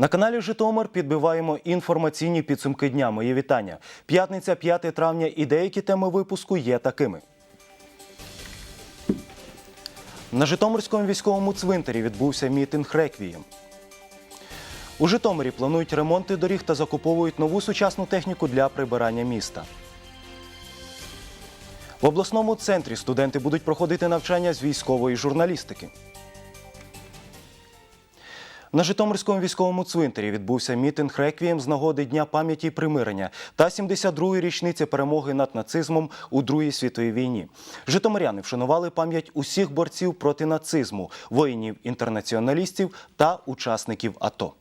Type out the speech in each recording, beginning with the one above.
На каналі Житомир підбиваємо інформаційні підсумки дня. Мої вітання. П'ятниця, 5 травня і деякі теми випуску є такими. На Житомирському військовому цвинтарі відбувся мітинг реквієм. У Житомирі планують ремонти доріг та закуповують нову сучасну техніку для прибирання міста. В обласному центрі студенти будуть проходити навчання з військової журналістики. На Житомирському військовому цвинтарі відбувся мітинг реквієм з нагоди Дня пам'яті примирення та 72-ї річниці перемоги над нацизмом у Другій світовій війні. Житомиряни вшанували пам'ять усіх борців проти нацизму, воїнів-інтернаціоналістів та учасників АТО.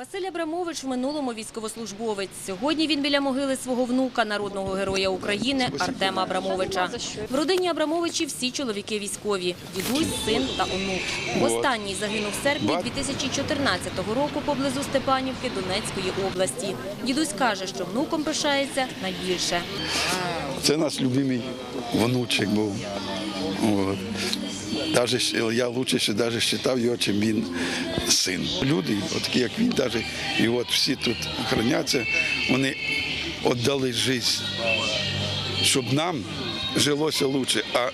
Василь Абрамович в минулому військовослужбовець. Сьогодні він біля могили свого внука, народного героя України Артема Абрамовича. В родині Абрамовичів всі чоловіки військові – дідусь, син та онук. Останній загинув в серпні 2014 року поблизу Степанівки Донецької області. Дідусь каже, що внуком пишається найбільше. Це наш любимий внучик був. Даже я лучше даже вважав його, чим він син. Люди, такі як він, даже, і от всі тут храняться, вони віддали життя, щоб нам жилося краще. А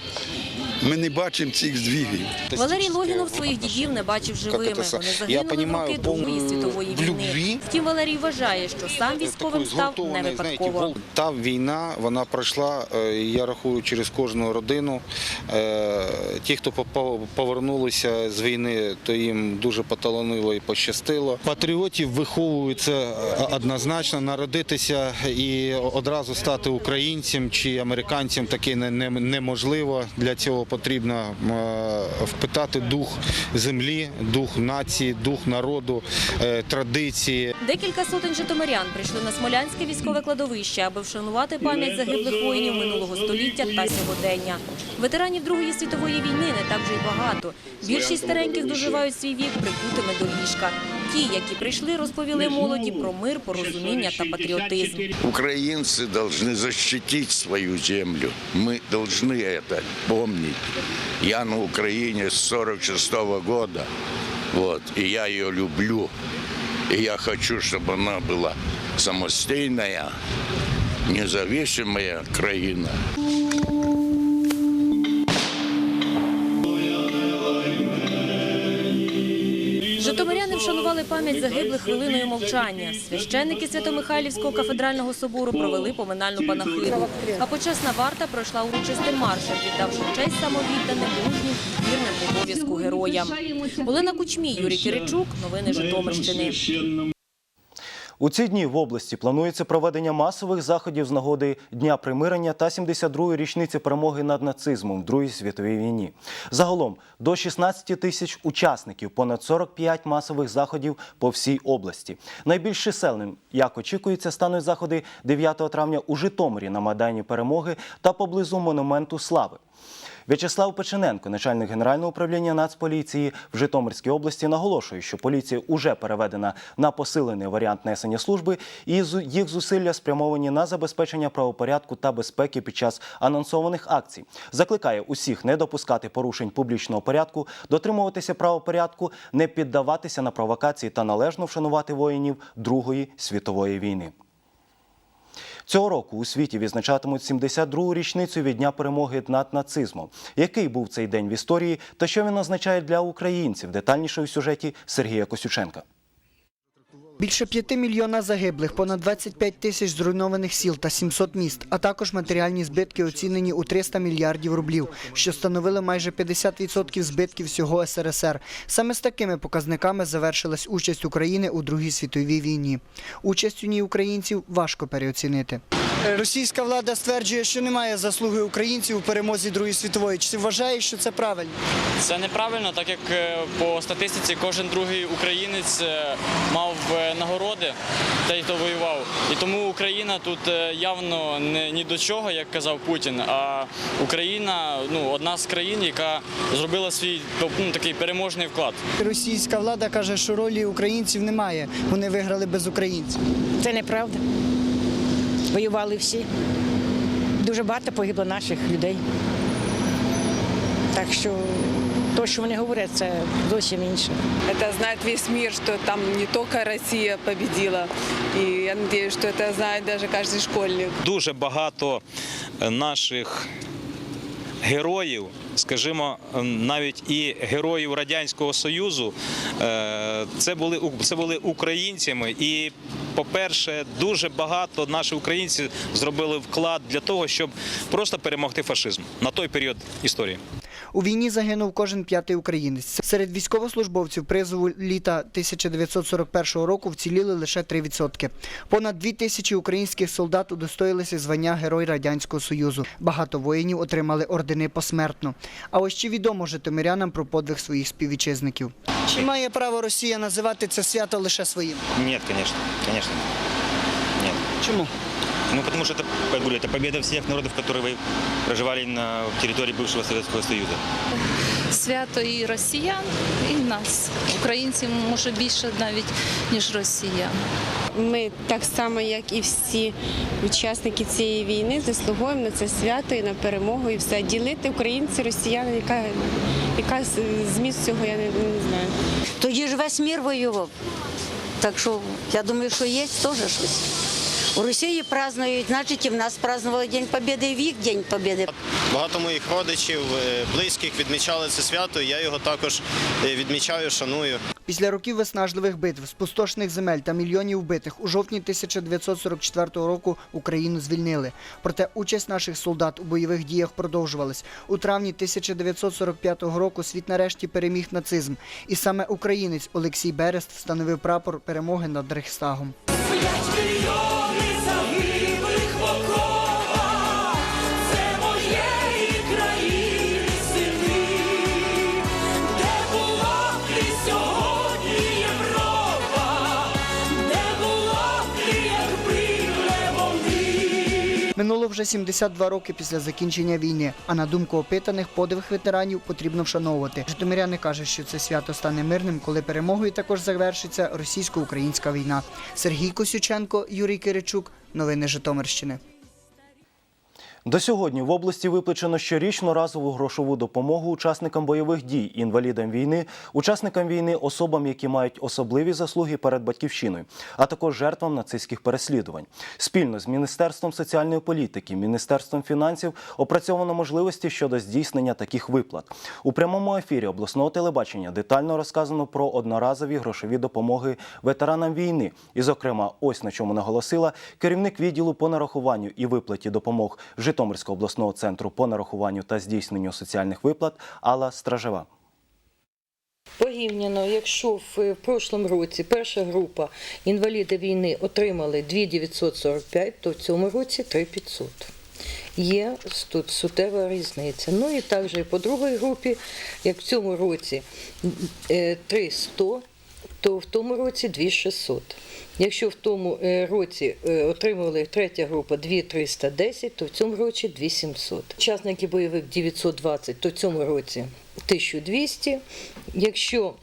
ми не бачимо цих здвігів. Валерій Логінов своїх дідів не бачив живими. Вони загинули в роки Другої світової війни. Втім, Валерій вважає, що сам військовим став не випадково. Та війна вона пройшла, е, я рахую, через кожну родину. Е, Ті, хто повернулися з війни, то їм дуже поталанило і пощастило. Патріотів виховується е, однозначно народитися і одразу стати українцем чи американцем таке не- не- неможливо. Для цього потрібно е, впитати дух землі, дух нації, дух народу, е, традиції. Декілька сотень житомирян прийшли на Смолянське військове кладовище, аби вшанувати пам'ять загиблих воїнів минулого століття та сьогодення. Ветеранів Другої світової війни не так вже й багато. Більшість стареньких доживають свій вік прикутими до ліжка. Ті, які прийшли, розповіли молоді про мир, порозуміння та патріотизм. Украинцы должны защитить свою землю. Мы должны это помнить. Я на Украине с 46 года, вот, и я ее люблю. И я хочу, чтобы она была самостоятельная, независимая краина. Вшанували пам'ять загиблих хвилиною мовчання. Священники Свято-Михайлівського кафедрального собору провели поминальну панахиду. А почесна варта пройшла урочистим маршем, віддавши честь самовідданим, мужнім, вірним обов'язку героям. Олена Кучмій, Юрій Киричук. Новини Житомирщини. У ці дні в області планується проведення масових заходів з нагоди Дня примирення та 72-ї річниці перемоги над нацизмом в Другій світовій війні. Загалом до 16 тисяч учасників, понад 45 масових заходів по всій області. Найбільш чисельним, як очікується, стануть заходи 9 травня у Житомирі на Майдані Перемоги та поблизу Монументу Слави. В'ячеслав Печененко, начальник Генерального управління Нацполіції в Житомирській області, наголошує, що поліція уже переведена на посилений варіант несення служби, і їх зусилля спрямовані на забезпечення правопорядку та безпеки під час анонсованих акцій. Закликає усіх не допускати порушень публічного порядку, дотримуватися правопорядку, не піддаватися на провокації та належно вшанувати воїнів Другої світової війни. Цього року у світі відзначатимуть 72-річницю річницю від дня перемоги над нацизмом. Який був цей день в історії та що він означає для українців? Детальніше у сюжеті Сергія Косюченка. Більше 5 мільйона загиблих, понад 25 тисяч зруйнованих сіл та 700 міст, а також матеріальні збитки оцінені у 300 мільярдів рублів, що становили майже 50% збитків всього СРСР. Саме з такими показниками завершилась участь України у Другій світовій війні. Участь у ній українців важко переоцінити. Російська влада стверджує, що немає заслуги українців у перемозі Другої світової. Чи вважаєш, що це правильно? Це неправильно, так як е, по статистиці кожен другий українець е, мав е, нагороди, той, хто воював. І тому Україна тут е, явно не ні до чого, як казав Путін. А Україна ну, одна з країн, яка зробила свій ну, такий переможний вклад. Російська влада каже, що ролі українців немає. Вони виграли без українців. Це неправда. Воювали всі. Дуже багато погибло наших людей. Так що то, що вони говорять, це зовсім інше. Это знает весь мир, что там не только Россия победила. И я надеюсь, что это знает даже каждый школьник. дуже багато е, наших героїв, скажімо, е, навіть і героїв Радянського Союзу, е, це були, у- це були українцями. І, по-перше, дуже багато наших українців зробили вклад для того, щоб просто перемогти фашизм на той період історії. У війні загинув кожен п'ятий українець. Серед військовослужбовців призову літа 1941 року вціліли лише 3%. Понад дві тисячі українських солдат удостоїлися звання Герой Радянського Союзу. Багато воїнів отримали ордени посмертно. А ось чи відомо житомирянам про подвиг своїх співвітчизників? Чи має право Росія називати це свято лише своїм? Нет, конечно, конечно. Нет. Чому? Ну, потому что это, как говорю, это победа всех народов, которые вы- проживали на территории бывшего Советского Союза. свято і росіян, і нас, українців, може більше навіть ніж росіян. Ми так само, як і всі учасники цієї війни, заслуговуємо на це свято і на перемогу, і все. Ділити українці, росіяни, яка, яка з- зміст цього, я не, не знаю. Тоді ж весь мір воював. Так що я думаю, що є теж щось. У Росії празднують, значить і в нас празднували День Побєди, і в їх День Побєди. Багато моїх родичів, е, близьких відмічали це свято. і Я його також е, відмічаю, шаную. Після років виснажливих битв, спустошених земель та мільйонів вбитих у жовтні 1944 року Україну звільнили. Проте участь наших солдат у бойових діях продовжувалась. У травні 1945 року світ нарешті переміг нацизм. І саме українець Олексій Берест встановив прапор перемоги над Рейхстагом. Минуло вже 72 роки після закінчення війни. А на думку опитаних, подвиг ветеранів потрібно вшановувати. Житомиряни кажуть, що це свято стане мирним, коли перемогою також завершиться російсько-українська війна. Сергій Косюченко, Юрій Киричук. Новини Житомирщини. До сьогодні в області виплачено щорічну разову грошову допомогу учасникам бойових дій, інвалідам війни, учасникам війни, особам, які мають особливі заслуги перед батьківщиною, а також жертвам нацистських переслідувань. Спільно з Міністерством соціальної політики, Міністерством фінансів опрацьовано можливості щодо здійснення таких виплат. У прямому ефірі обласного телебачення детально розказано про одноразові грошові допомоги ветеранам війни. І, зокрема, ось на чому наголосила керівник відділу по нарахуванню і виплаті допомог Житомирського обласного центру по нарахуванню та здійсненню соціальних виплат Алла Стражева. Порівняно, якщо в, в прошлому році перша група інваліди війни отримали 2945, то в цьому році 3500. Є тут суттєва різниця. Ну і також і по другій групі, як в цьому році е, 3100, то в тому році 2600. Якщо в тому е, році е, отримували третя група 2310, то в цьому році 2700. Учасники бойових 920, то в цьому році 1200. Якщо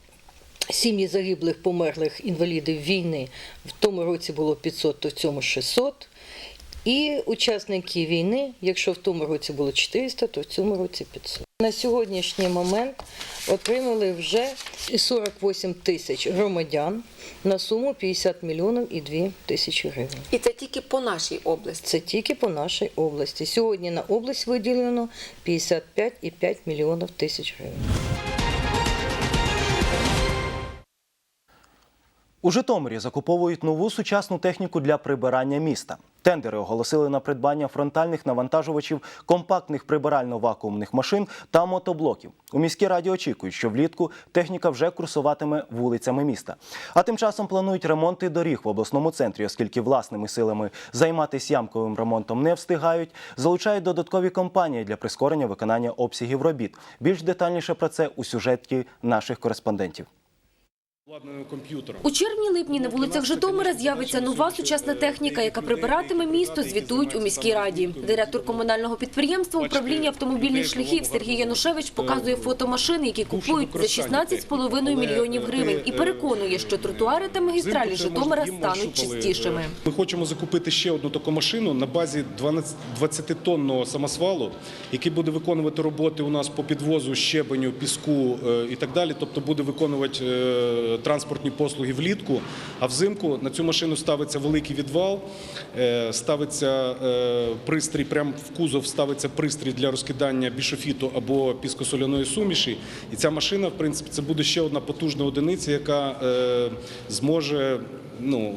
сім'ї загиблих, померлих інвалідів війни в тому році було 500, то в цьому 600. І учасники війни, якщо в тому році було 400, то в цьому році 500. На сьогоднішній момент отримали вже 48 тисяч громадян на суму 50 мільйонів і 2 тисячі гривень. І це тільки по нашій області. Це тільки по нашій області. Сьогодні на область виділено 55,5 мільйонів тисяч гривень. У Житомирі закуповують нову сучасну техніку для прибирання міста. Тендери оголосили на придбання фронтальних навантажувачів, компактних прибирально-вакуумних машин та мотоблоків. У міській раді очікують, що влітку техніка вже курсуватиме вулицями міста. А тим часом планують ремонти доріг в обласному центрі, оскільки власними силами займатися ямковим ремонтом не встигають. Залучають додаткові компанії для прискорення виконання обсягів робіт. Більш детальніше про це у сюжеті наших кореспондентів. У червні-липні на вулицях Житомира з'явиться нова сучасна техніка, яка прибиратиме місто, звітують у міській раді. Директор комунального підприємства управління автомобільних шляхів Сергій Янушевич показує фото машин, які купують за 16,5 мільйонів гривень, і переконує, що тротуари та магістралі Житомира стануть чистішими. Ми хочемо закупити ще одну таку машину на базі 12 20-тонного самосвалу, який буде виконувати роботи у нас по підвозу щебеню, піску е, і так далі. Тобто буде виконувати е, транспортні послуги влітку. А взимку на цю машину ставиться великий відвал, е, ставиться е, пристрій, прямо в кузов ставиться пристрій для розкидання бішофіту або піскосоляної суміші. І ця машина, в принципі, це буде ще одна потужна одиниця, яка е, зможе ну,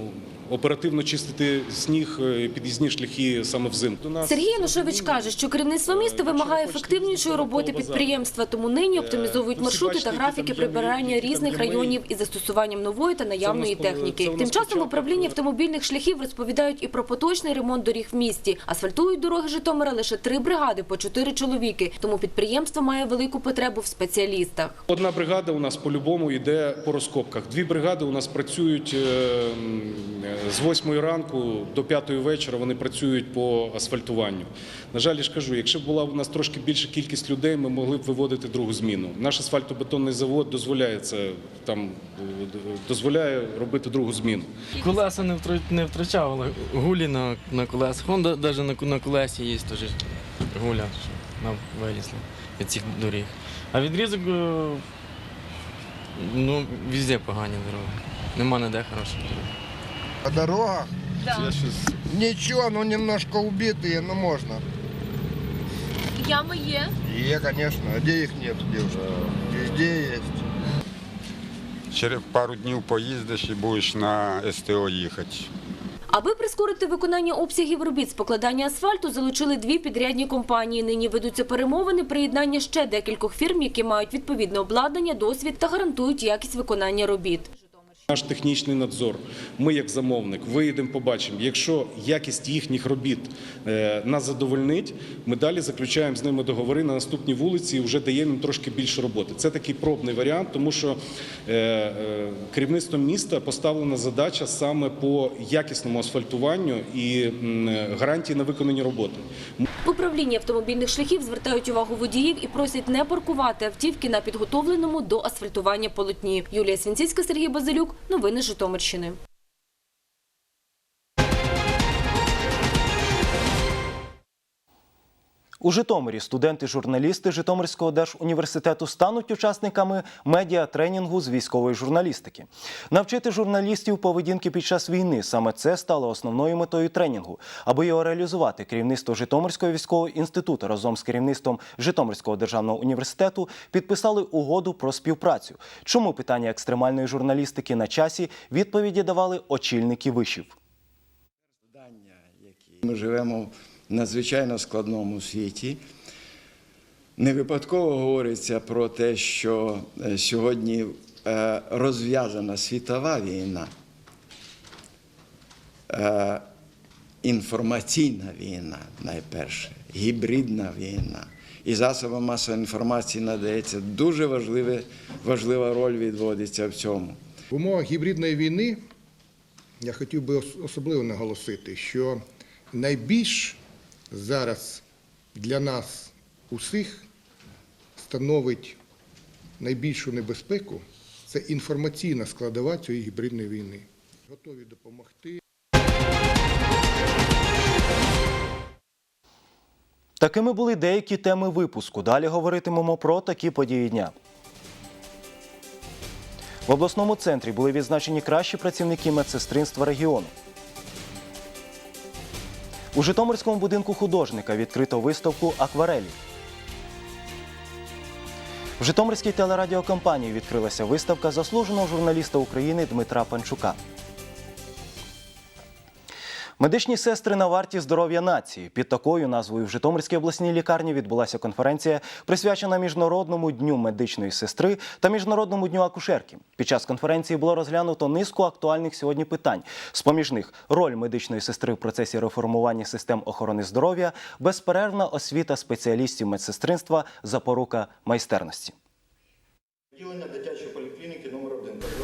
оперативно чистити сніг, е, під'їзні шляхи саме взимку. Сергій Янушевич каже, що керівництво міста вимагає ефективнішої роботи підприємства, тому нині оптимізовують маршрути та графіки прибирання різних районів із застосуванням нової та наявної техніки. Тим часом в управлінні автомобільних шляхів розповідають і про поточний ремонт доріг в місті. Асфальтують дороги Житомира лише три бригади по чотири чоловіки, тому підприємство має велику потребу в спеціалістах. Одна бригада у нас по-любому йде по розкопках. Дві бригади у нас працюють е, е, з 8 ранку до 5 вечора. Вони працюють по асфальтуванню. На жаль, я ж кажу, якщо б була у нас трошки більша кількість людей, ми могли б виводити другу зміну. Наш асфальтобетонний завод дозволяє це там дозволяє робити другу зміну. Колеса не, не втрачав, але гулі на, на колесах. Вон навіть на, на колесі є теж гуля, що нам вилізли від цих доріг. А відрізок, е, ну, везде погані дороги. Нема ніде хороших дорог. По дорогах? Ничего, ну немножко убитые, но можно. Ями є. И, конечно, а где их нет, девушка? Везде есть. Через пару днів поїздиш і будеш на СТО їхати. Аби прискорити виконання обсягів робіт з покладання асфальту, залучили дві підрядні компанії. Нині ведуться перемовини приєднання ще декількох фірм, які мають відповідне обладнання, досвід та гарантують якість виконання робіт. Наш технічний надзор. Ми, як замовник, виїдемо, побачимо. Якщо якість їхніх робіт е, нас задовольнить, ми далі заключаємо з ними договори на наступній вулиці і вже даємо їм трошки більше роботи. Це такий пробний варіант, тому що е, е, керівництвом міста поставлена задача саме по якісному асфальтуванню і гарантії на виконані роботи. В управлінні автомобільних шляхів звертають увагу водіїв і просять не паркувати автівки на підготовленому до асфальтування полотні. Юлія Свінціцька, Сергій Базилюк. Новини Житомирщини. У Житомирі студенти-журналісти Житомирського держуніверситету стануть учасниками медіатренінгу з військової журналістики. Навчити журналістів поведінки під час війни саме це стало основною метою тренінгу. Аби його реалізувати, керівництво Житомирського військового інституту разом з керівництвом Житомирського державного університету підписали угоду про співпрацю. Чому питання екстремальної журналістики на часі відповіді давали очільники вишів. Ми живемо надзвичайно складному світі. Не випадково говориться про те, що е, сьогодні е, розв'язана світова війна, е, інформаційна війна, найперше, гібридна війна. І засобам масової інформації надається дуже важливе, важлива роль відводиться в цьому. В умовах гібридної війни я хотів би особливо наголосити, що найбільш зараз для нас усіх становить найбільшу небезпеку це інформаційна складова цієї гібридної війни. Готові допомогти. Такими були деякі теми випуску. Далі говоритимемо про такі події дня. В обласному центрі були відзначені кращі працівники медсестринства регіону. У Житомирському будинку художника відкрито виставку акварелі. В Житомирській телерадіокомпанії відкрилася виставка заслуженого журналіста України Дмитра Панчука. Медичні сестри на варті здоров'я нації. Під такою назвою в Житомирській обласній лікарні відбулася конференція, присвячена Міжнародному дню медичної сестри та Міжнародному дню акушерки. Під час конференції було розглянуто низку актуальних сьогодні питань. З поміж них роль медичної сестри в процесі реформування систем охорони здоров'я, безперервна освіта спеціалістів медсестринства, запорука майстерності. Відділення дитячої поліклініки номер 1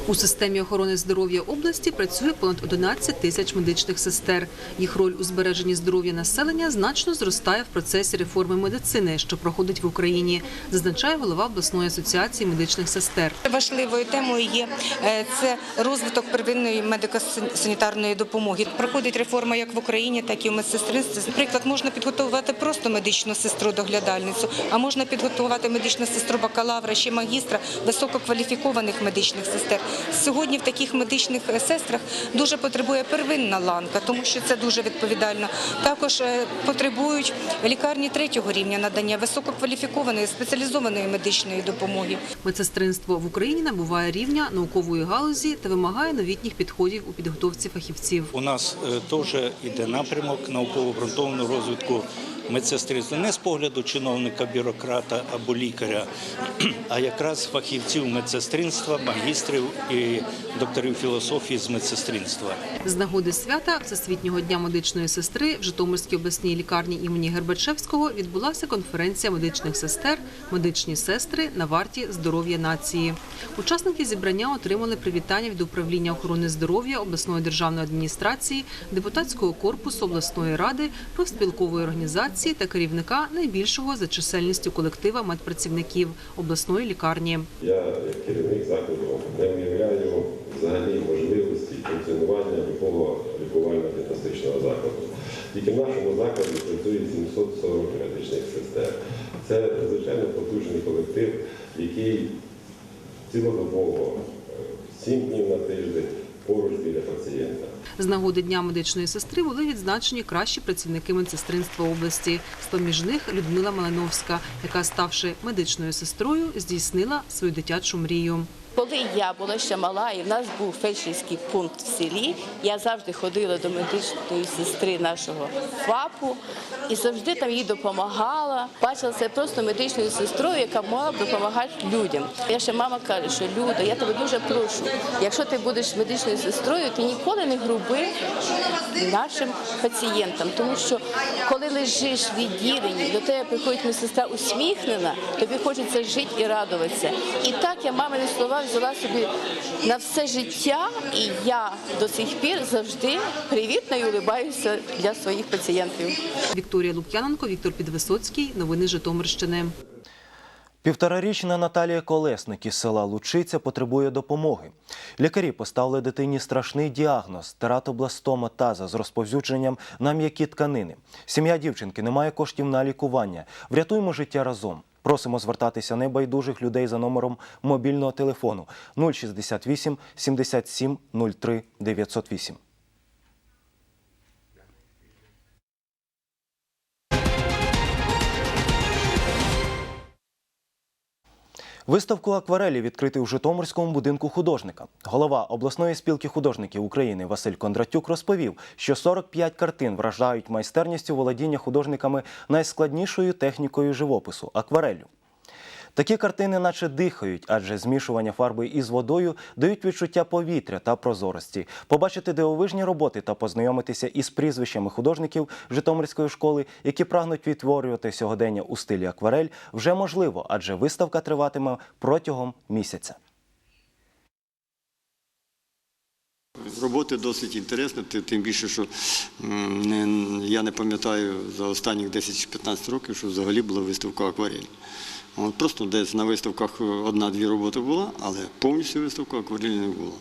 У системі охорони здоров'я області працює понад 11 тисяч медичних сестер. Їх роль у збереженні здоров'я населення значно зростає в процесі реформи медицини, що проходить в Україні, зазначає голова обласної асоціації медичних сестер. Важливою темою є е, це розвиток первинної медико-санітарної допомоги. Проходить реформа як в Україні, так і в медсестринстві. Наприклад, можна підготувати просто медичну сестру-доглядальницю, а можна підготувати медичну сестру бакалавра, ще магістра, висококваліфікованих медичних сестер. Сьогодні в таких медичних е, сестрах дуже потребує первинна ланка, тому що це дуже відповідально. Також е, потребують лікарні третього рівня надання висококваліфікованої спеціалізованої медичної допомоги. Медсестринство в Україні набуває рівня наукової галузі та вимагає новітніх підходів у підготовці фахівців. У нас е, теж іде напрямок науково-обґрунтованого розвитку медсестринства не з погляду чиновника, бюрократа або лікаря, а якраз фахівців медсестринства, магістрів і докторів філософії з медсестринства. З нагоди свята Всесвітнього дня медичної сестри в Житомирській обласній лікарні імені Гербачевського відбулася конференція медичних сестер Медичні сестри на варті здоров'я нації. Учасники зібрання отримали привітання від управління охорони здоров'я обласної державної адміністрації, депутатського корпусу обласної ради, профспілкової організації та керівника найбільшого за чисельністю колектива медпрацівників обласної лікарні. Я як керівник закладу не уявляю взагалі можливості функціонування любого лікувально-діагностичного закладу. Тільки в нашому закладі працює 740 медичних сестер. Це звичайно потужний колектив, який цілодобово, 7 днів на тиждень поруч біля пацієнта. З нагоди Дня медичної сестри були відзначені кращі працівники медсестринства області. З-поміж них Людмила Малиновська, яка, ставши медичною сестрою, здійснила свою дитячу мрію. Коли я була ще мала, і в нас був фельдшерський пункт в селі, я завжди ходила до медичної сестри нашого ФАПу і завжди там їй допомагала. Бачила це просто медичною сестрою, яка могла б допомагати людям. Я ще мама каже, що Люда, я тебе дуже прошу. Якщо ти будеш медичною сестрою, ти ніколи не груби нашим пацієнтам, тому що коли лежиш в відділенні, до тебе приходить медсестра усміхнена, тобі хочеться жити і радуватися. І так я мамині слова взяла собі на все життя, і я до сих пір завжди привітно і улибаюся для своїх пацієнтів. Вікторія Лук'яненко, Віктор Підвисоцький. Новини Житомирщини. Півторарічна Наталія Колесник із села Лучиця потребує допомоги. Лікарі поставили дитині страшний діагноз – тератобластома таза з розповзюдженням на м'які тканини. Сім'я дівчинки не має коштів на лікування. Врятуємо життя разом. Просимо звертатися небайдужих людей за номером мобільного телефону 068 77 03 908. Виставку акварелі відкрити у Житомирському будинку художника. Голова обласної спілки художників України Василь Кондратюк розповів, що 45 картин вражають майстерністю володіння художниками найскладнішою технікою живопису аквареллю. Такі картини наче дихають, адже змішування фарби із водою дають відчуття повітря та прозорості. Побачити дивовижні роботи та познайомитися із прізвищами художників Житомирської школи, які прагнуть відтворювати сьогодення у стилі акварель, вже можливо, адже виставка триватиме протягом місяця. Роботи досить інтересні, тим більше, що я не пам'ятаю за останні 10-15 років, що взагалі була виставка акварель. От просто десь на виставках одна-дві роботи була, але повністю виставка акварелі не було.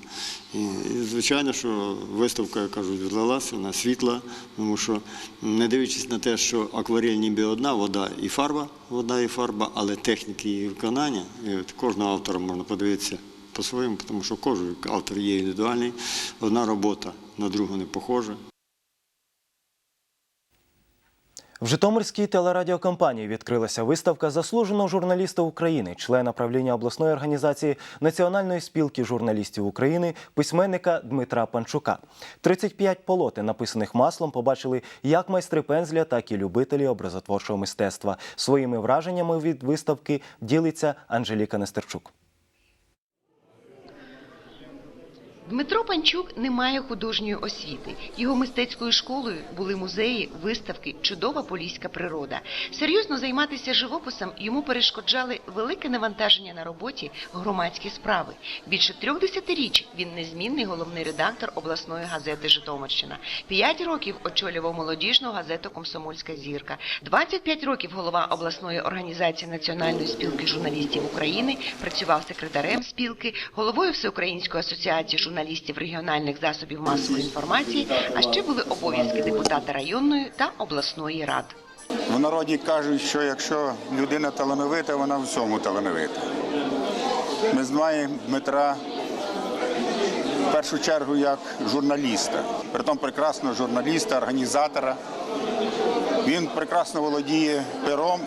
І, і звичайно, що виставка, як кажуть, відлилася, вона світла, тому що не дивлячись на те, що акварель ніби одна, вода і фарба, вода і фарба, але техніки її виконання, і от кожного автора можна подивитися по-своєму, тому що кожен автор є індивідуальний, одна робота на другу не похожа. В Житомирській телерадіокомпанії відкрилася виставка заслуженого журналіста України, члена правління обласної організації Національної спілки журналістів України, письменника Дмитра Панчука. 35 полотен, написаних маслом, побачили як майстри пензля, так і любителі образотворчого мистецтва. Своїми враженнями від виставки ділиться Анжеліка Нестерчук. Дмитро Панчук не має художньої освіти. Його мистецькою школою були музеї, виставки, чудова поліська природа. Серйозно займатися живописом йому перешкоджали велике навантаження на роботі, громадські справи. Більше трьох десятиріч він незмінний головний редактор обласної газети Житомирщина. П'ять років очолював молодіжну газету Комсомольська зірка. 25 років голова обласної організації Національної спілки журналістів України працював секретарем спілки, головою Всеукраїнської асоціації журналістів регіональних засобів масової інформації, а ще були обов'язки депутата районної та обласної рад. В народі кажуть, що якщо людина талановита, вона в всьому талановита. Ми знаємо Дмитра в першу чергу як журналіста, притом прекрасного журналіста, організатора. Він прекрасно володіє пером.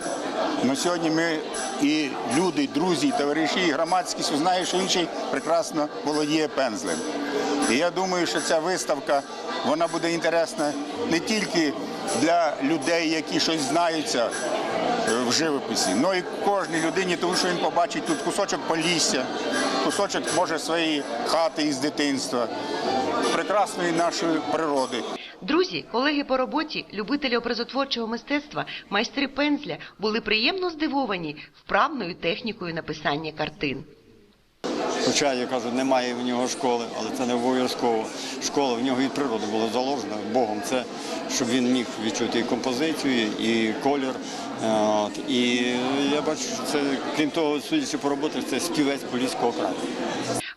На сьогодні ми і люди, і друзі, і товариші, і громадськість знають, що інший прекрасно володіє пензлем. І я думаю, що ця виставка вона буде інтересна не тільки для людей, які щось знаються е, в живописі, але й кожній людині, тому що він побачить тут кусочок полісся, кусочок може своєї хати із дитинства, прекрасної нашої природи. Друзі, колеги по роботі, любителі образотворчого мистецтва, майстри пензля були приємно здивовані вправною технікою написання картин. Хоча, я кажу, немає в нього школи, але це не обов'язково. Школа в нього від природи була заложена Богом. Це щоб він міг відчути і композицію, і колір. Е, От. І я бачу, що це, крім того, судячи по роботах, це співець Поліського краю.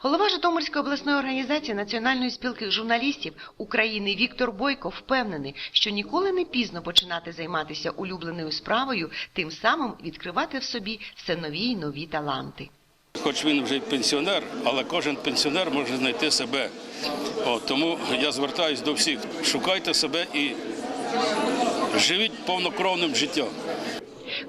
Голова Житомирської обласної організації Національної спілки журналістів України Віктор Бойко впевнений, що ніколи не пізно починати займатися улюбленою справою, тим самим відкривати в собі все нові й нові таланти. Хоч він вже пенсіонер, але кожен пенсіонер може знайти себе. От, тому я звертаюся до всіх: шукайте себе і живіть повнокровним життям.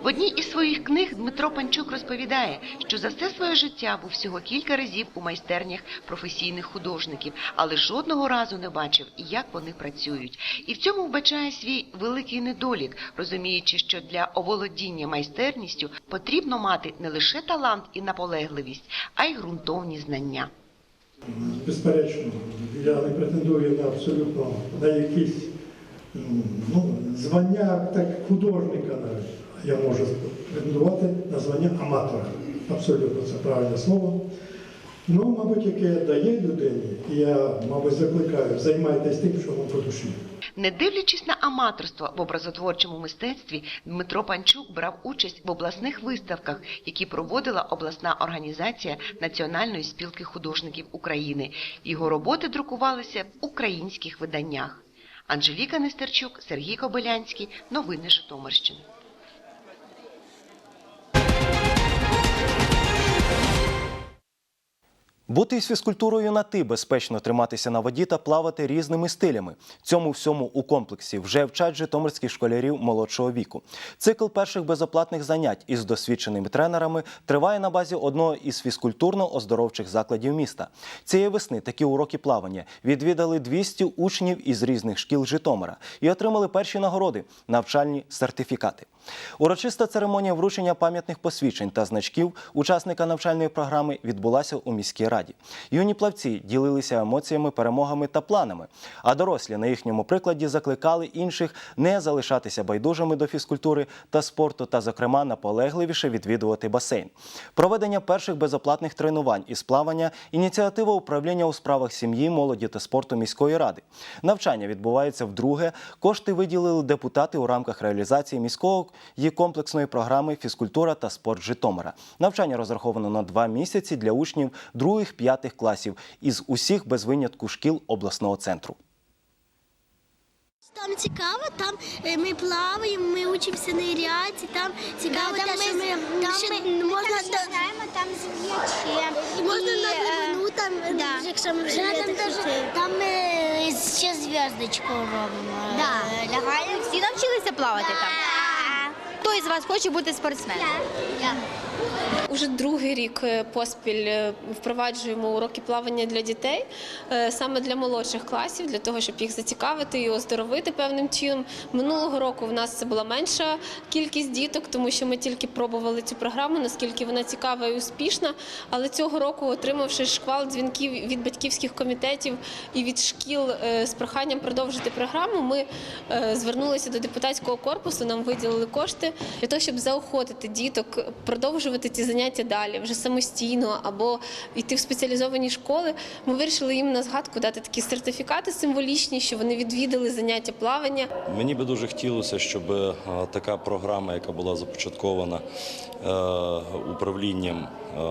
В одній із своїх книг Дмитро Панчук розповідає, що за все своє життя був всього кілька разів у майстернях професійних художників, але жодного разу не бачив, як вони працюють. І в цьому вбачає свій великий недолік, розуміючи, що для оволодіння майстерністю потрібно мати не лише талант і наполегливість, а й ґрунтовні знання. Безперечно, я не претендую на абсолютно на якісь ну, звання так художника навіть. Я можу претендувати на звання аматора. Абсолютно це правильне слово. Ну, мабуть, яке дає людині, і я, мабуть, закликаю, займайтесь тим, що вам по душі. Не дивлячись на аматорство в образотворчому мистецтві, Дмитро Панчук брав участь в обласних виставках, які проводила обласна організація Національної спілки художників України. Його роботи друкувалися в українських виданнях. Анжеліка Нестерчук, Сергій Кобилянський. Новини Житомирщини. Бути із фізкультурою на ти, безпечно триматися на воді та плавати різними стилями. Цьому всьому у комплексі вже вчать житомирських школярів молодшого віку. Цикл перших безоплатних занять із досвідченими тренерами триває на базі одного із фізкультурно-оздоровчих закладів міста. Цієї весни такі уроки плавання відвідали 200 учнів із різних шкіл Житомира і отримали перші нагороди навчальні сертифікати. Урочиста церемонія вручення пам'ятних посвідчень та значків учасника навчальної програми відбулася у міській раді. Юні плавці ділилися емоціями, перемогами та планами. А дорослі на їхньому прикладі закликали інших не залишатися байдужими до фізкультури та спорту, та, зокрема, наполегливіше відвідувати басейн. Проведення перших безоплатних тренувань із плавання ініціатива управління у справах сім'ї, молоді та спорту міської ради. Навчання відбувається вдруге. Кошти виділили депутати у рамках реалізації міського її комплексної програми Фізкультура та спорт Житомира. Навчання розраховано на два місяці для учнів других-п'ятих класів із усіх без винятку шкіл обласного центру. Там цікаво, там е, ми плаваємо, ми учимося ниряти, там цікаво, Да, там те, що ми- там ми- можна там знаємо, там з м'ячем. І можна І, на е, глибину, там, да. якщо ми вже Да, там так теж- Там ми ще зв'язочку робимо. Да. Е, Лягаємо. Всі навчилися плавати там? Хто із вас хоче бути спортсменом? Я. Уже другий рік е, поспіль е, впроваджуємо уроки плавання для дітей, е, саме для молодших класів, для того, щоб їх зацікавити і оздоровити певним чином. Минулого року в нас це була менша кількість діток, тому що ми тільки пробували цю програму, наскільки вона цікава і успішна. Але цього року, отримавши шквал дзвінків від батьківських комітетів і від шкіл з проханням продовжити програму, ми звернулися до депутатського корпусу, нам виділили кошти для того, щоб заохотити діток продовжувати ці заняття далі, вже самостійно або йти в спеціалізовані школи. Ми вирішили їм на згадку дати такі сертифікати символічні, що вони відвідали заняття плавання. Мені би дуже хотілося, щоб е, така програма, яка була започаткована е, управлінням,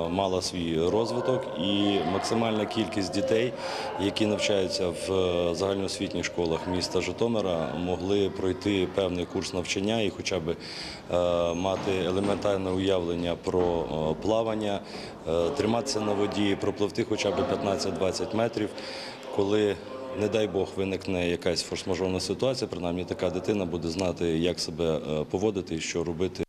мала свій розвиток і максимальна кількість дітей, які навчаються в е, загальноосвітніх школах міста Житомира, могли пройти певний курс навчання і хоча б е, мати елементарне уявлення про е, плавання, е, триматися на воді, пропливти хоча б 15-20 метрів, коли не дай Бог виникне якась форс-мажорна ситуація, принаймні така дитина буде знати, як себе е, поводити і що робити.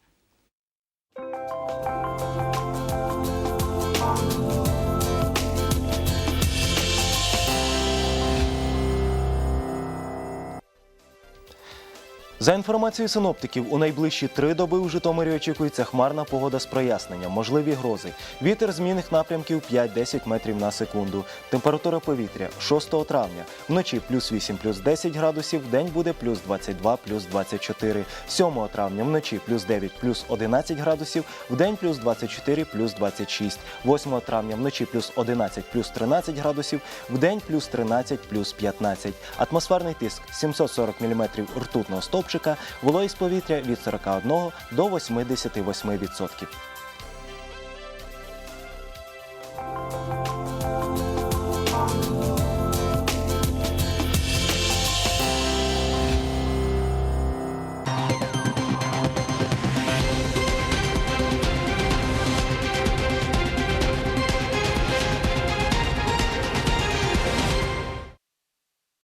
За інформацією синоптиків, у найближчі три доби у Житомирі очікується хмарна погода з проясненням, можливі грози. Вітер змінних напрямків 5-10 метрів на секунду. Температура повітря 6 травня. Вночі плюс 8, плюс 10 градусів, вдень буде плюс 22, плюс 24. 7 травня вночі плюс 9, плюс 11 градусів, вдень плюс 24, плюс 26. 8 травня вночі плюс 11, плюс 13 градусів, вдень плюс 13, плюс 15. Атмосферний тиск 740 мм ртутного стовпчика, хлопчика вологість повітря від 41 до 88%.